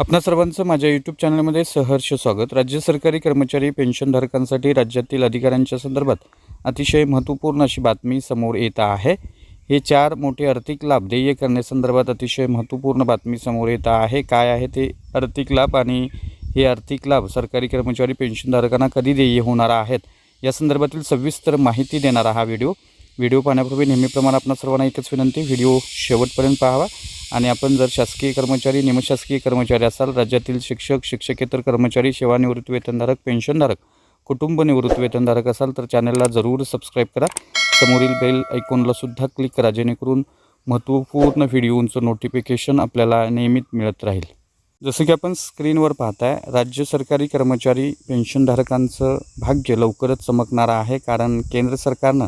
आपणा सर्वांचं माझ्या यूट्यूब चॅनलमध्ये सहर्ष स्वागत. राज्य सरकारी कर्मचारी पेन्शनधारकांसाठी राज्यातील अधिकाऱ्यांच्या संदर्भात अतिशय महत्त्वपूर्ण अशी बातमी समोर येत आहे. हे चार मोठे आर्थिक लाभ देय करण्यासंदर्भात अतिशय महत्त्वपूर्ण बातमी समोर येत आहे. काय आहे ते आर्थिक लाभ आणि हे आर्थिक लाभ सरकारी कर्मचारी पेन्शनधारकांना कधी देय होणार आहेत? या संदर्भातील सविस्तर माहिती देणारा हा व्हिडिओ. व्हिडिओ पाहण्यापूर्वी नेहमीप्रमाणे आपणा सर्वांना एकच विनंती व्हिडिओ शेवटपर्यंत पाहावा. आणि आपण जर शासकीय कर्मचारी निमशासकीय कर्मचारी असाल राज्यातील शिक्षक शिक्षकेतर कर्मचारी सेवानिवृत्ती वेतनधारक पेन्शनधारक कुटुंब निवृत्ती वेतनधारक असाल तर चॅनलला जरूर सबस्क्राईब करा. समोरील बेल ऐकूनलासुद्धा क्लिक करा जेणेकरून महत्त्वपूर्ण व्हिडिओंचं नोटिफिकेशन आपल्याला नियमित मिळत राहील. जसं की आपण स्क्रीनवर पाहताय राज्य सरकारी कर्मचारी पेन्शनधारकांचं भाग्य लवकरच चमकणार आहे कारण केंद्र सरकारनं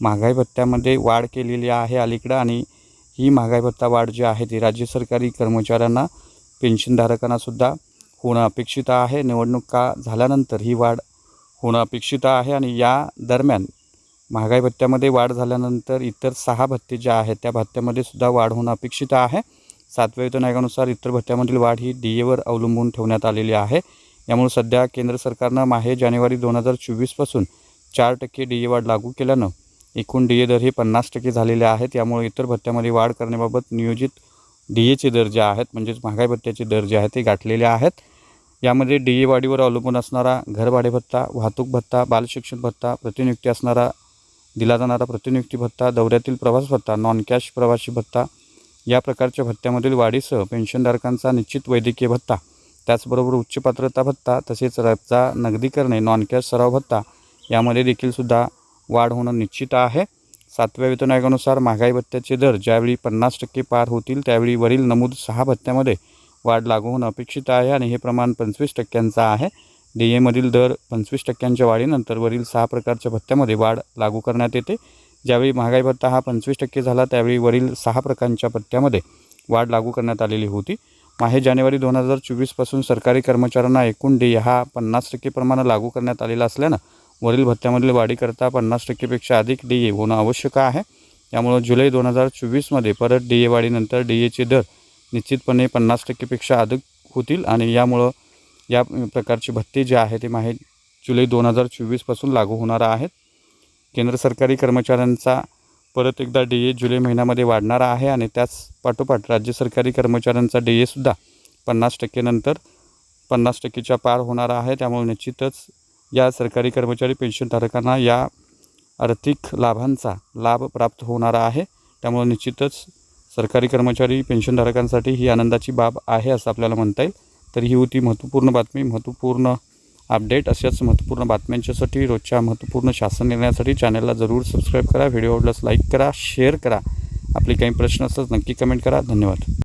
महागाई भत्त्यामध्ये वाढ केलेली आहे अलीकडं आणि ही महागाई भत्ता वाढ जी आहे ती राज्य सरकारी कर्मचाऱ्यांना पेन्शनधारकांनासुद्धा होणं अपेक्षित आहे. निवडणुका झाल्यानंतर ही वाढ होणं अपेक्षित आहे आणि या दरम्यान महागाई भत्त्यामध्ये वाढ झाल्यानंतर इतर सहा भत्ते ज्या आहेत त्या भत्त्यामध्ये सुद्धा वाढ होणं अपेक्षित आहे. सातव्या वेतन आयोगानुसार इतर भत्त्यामधील वाढ ही डी एवर अवलंबून ठेवण्यात आलेली आहे. यामुळे सध्या केंद्र सरकारनं माहे जानेवारी दोन हजार चोवीसपासून चार टक्के डी ए वाढ लागू केल्यानं एकूण डी ए दर हे पन्नास टक्के झालेले आहेत. त्यामुळे इतर भत्त्यामध्ये वाढ करण्याबाबत नियोजित डी एचे दर जे आहेत म्हणजेच महागाई भत्त्याचे दर जे आहेत ते गाठलेले आहेत. यामध्ये डी ए वाढीवर अवलंबून असणारा घरभाडे भत्ता वाहतूक भत्ता बालशिक्षण भत्ता प्रतिनियुक्ती असणारा दिला जाणारा प्रतिनियुक्ती भत्ता दौऱ्यातील प्रवास भत्ता नॉन कॅश प्रवासी भत्ता या प्रकारच्या भत्त्यामधील वाढीसह पेन्शनधारकांचा निश्चित वैद्यकीय भत्ता त्याचबरोबर उच्च पात्रता भत्ता तसेच रजा नगदी करणे नॉन कॅश सराव भत्ता यामध्ये देखील सुद्धा वाढ होणं निश्चित आहे. सातव्या वेतन आयोगानुसार महागाई भत्त्याचे दर ज्यावेळी पन्नास टक्के पार होतील त्यावेळी वरील नमूद सहा भत्त्यामध्ये वाढ लागू होणं अपेक्षित आहे आणि हे प्रमाण पंचवीस टक्क्यांचं आहे. डी एमधील दर पंचवीस टक्क्यांच्या वाढीनंतर वरील सहा प्रकारच्या भत्त्यामध्ये वाढ लागू करण्यात येते. ज्यावेळी महागाई भत्ता हा पंचवीस टक्के झाला त्यावेळी वरील सहा प्रकारच्या भत्त्यामध्ये वाढ लागू करण्यात आलेली होती. माहे जानेवारी दोन हजार चोवीसपासून सरकारी कर्मचाऱ्यांना एकूण डी हा पन्नास टक्के प्रमाणात लागू करण्यात आलेला असल्यानं वरील भत्त्यामधील वाढीकरता पन्नास टक्केपेक्षा अधिक डी ए होणं आवश्यक आहे. त्यामुळं जुलै दोन हजार चोवीसमध्ये परत डी ए वाढीनंतर डी एचे दर निश्चितपणे पन्नास टक्केपेक्षा अधिक होतील आणि यामुळं या प्रकारचे भत्ते जे आहे ते माहे जुलै दोन हजार चोवीसपासून लागू होणार आहेत. केंद्र सरकारी कर्मचाऱ्यांचा परत एकदा डी ए जुलै महिन्यामध्ये वाढणार आहे आणि त्याच पाठोपाठ राज्य सरकारी कर्मचाऱ्यांचा डी एसुद्धा पन्नास टक्केनंतर पन्नास टक्केच्या पार होणार आहे. त्यामुळे निश्चितच या सरकारी कर्मचारी पेन्शनधारकांना या आर्थिक लाभांचा लाभ प्राप्त होणारा आहे. त्यामुळे निश्चितच सरकारी कर्मचारी पेन्शनधारकांसाठी ही आनंदाची बाब आहे असं आपल्याला म्हणता येईल. तर ही होती महत्त्वपूर्ण बातमी. महत्त्वपूर्ण अपडेट अशाच महत्त्वपूर्ण बातम्यांच्यासाठी रोजच्या महत्त्वपूर्ण शासन निर्णयासाठी चॅनलला जरूर सबस्क्राईब करा. व्हिडिओ आवडल्यास लाईक करा शेअर करा. आपले काही प्रश्न असतात नक्की कमेंट करा. धन्यवाद.